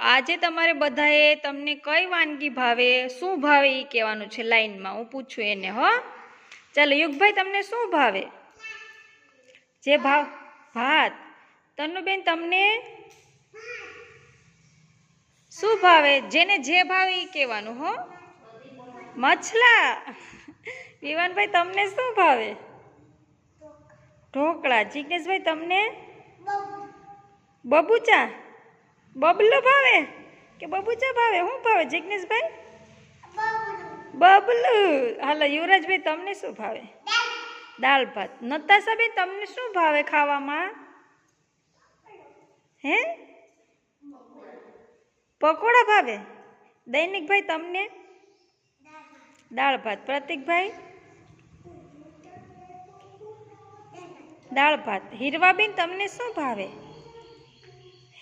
આજે તમારે બધાએ તમને કઈ વાનગી ભાવે, શું ભાવે એ કહેવાનું છે લાઈનમાં? હું પૂછું એને, હો. ચાલો, યુગભાઈ, તમને શું ભાવે? જે ભાવ, ભાત. તનુબેન તમને શું ભાવે? જેને જે ભાવે એ કહેવાનું, હો. મછલા. વિવાનભાઈ, તમને શું ભાવે? ઢોકળા. જિજ્ઞેશભાઈ તમને? બબુચા. બબલો ભાવે? કે બબુચા ભાવે? શું ભાવે? જિજ્ઞેશભાઈ બબલુ. હાલો, યુવરાજભાઈ, તમને શું ભાવે? દાળ ભાત. નતાશાભાઈ તમને શું ભાવે ખાવામાં? હે? પકોડા ભાવે? દૈનિકભાઈ, તમને? દાળ ભાત. પ્રતિકભાઈ? દાળ ભાત. હીરવાબેન, તમને શું ભાવે?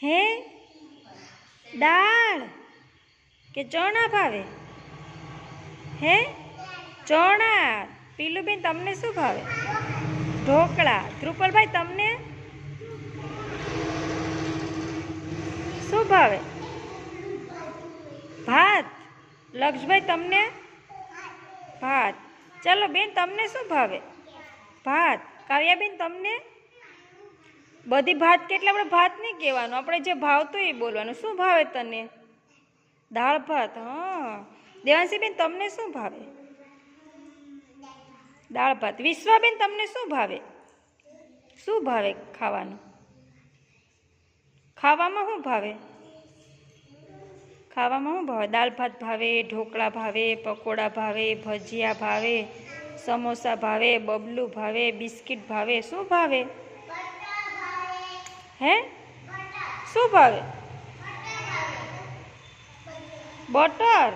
હે? દાળ કે ચણા ભાવે? હે? ચણા. પીલુબેન, તમને શું ભાવે? ઢોકળા. કૃપલભાઈ તમને શું ભાવે? ભાત. લક્ષભાઈ તમને ભાત. ચાલો બેન, તમને શું ભાવે? ભાત. કાવ્યાબેન, તમને બધી ભાત કેટલા આપણે ભાત નહીં કહેવાનું. આપણે જે ભાવતું એ બોલવાનું. શું ભાવે તને? દાળ ભાત, હા. દેવાંશીબેન, તમને શું ભાવે? દાળ ભાત. વિશ્વાબેન, તમને શું ભાવે? શું ભાવે ખાવાનું? ખાવામાં શું ભાવે? ખાવામાં શું ભાવે? દાળ ભાત ભાવે, ઢોકળા ભાવે, પકોડા ભાવે, ભજીયા ભાવે, સમોસા ભાવે, બબલું ભાવે, બિસ્કિટ ભાવે. શું ભાવે? હે? શું ભાવે? બટર.